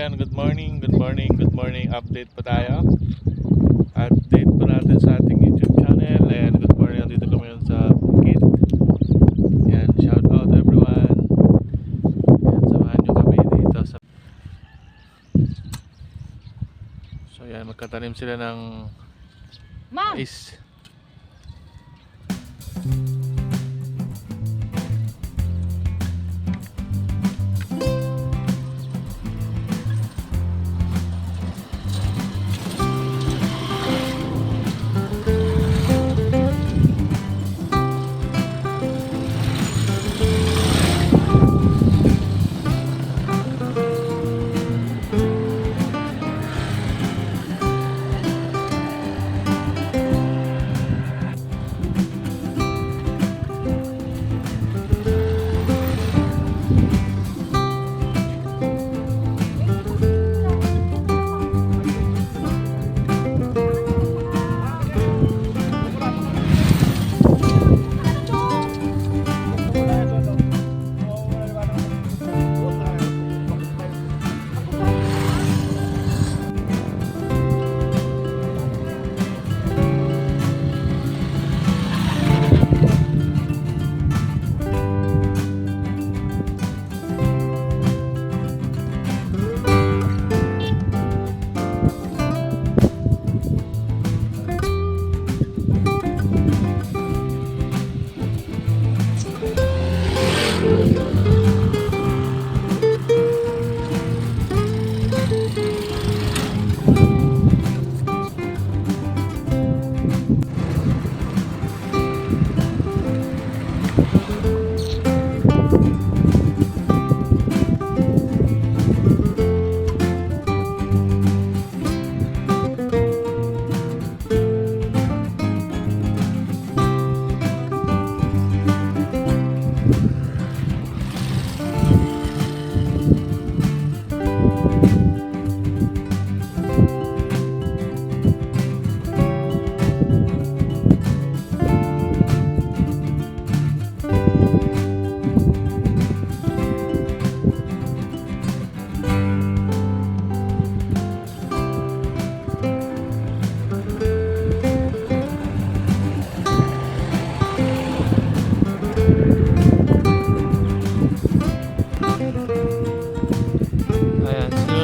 ayan, good morning, good morning, good morning. Update pa tayo. Update pa natin sa ating YouTube channel. Ayan, good morning. Nandito kami ngayon sa Bukid. Ayan, shout out everyone. Ayan, samahan nyo kami dito sa... So ayan, magkatanim sila ng Ma'am! mais. Ayan,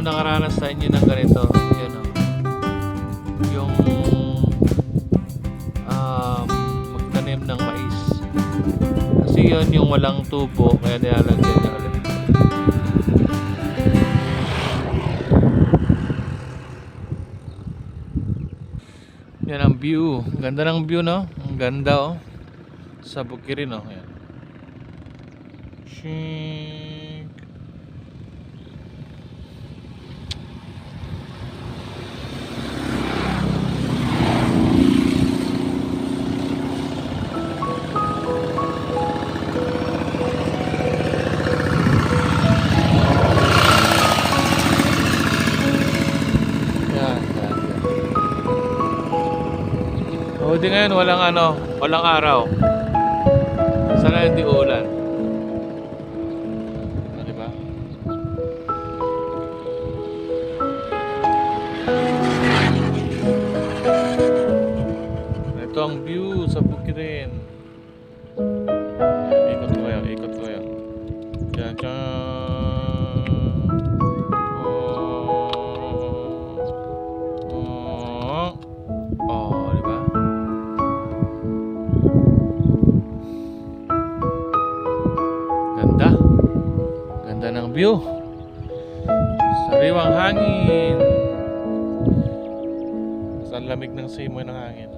nakaranas sa inyo ng ganito? Yun o. Yung um, magtanim ng mais. Kasi yun yung walang tubo, kaya nilalagyan niya ulit. Yan ang view. Ganda ng view, no? Ang ganda, oh. Sa Bukirin, oh. Ayan. Shink. Buti ngayon walang ano, walang araw. Sana hindi ulan. Ano, di ba? Ito ang view sa Bukirin. Ikot ko kayo, ikot ko kayo. Yan, yan. Ng view. Sariwang hangin. Sa lamig ng simoy ng hangin.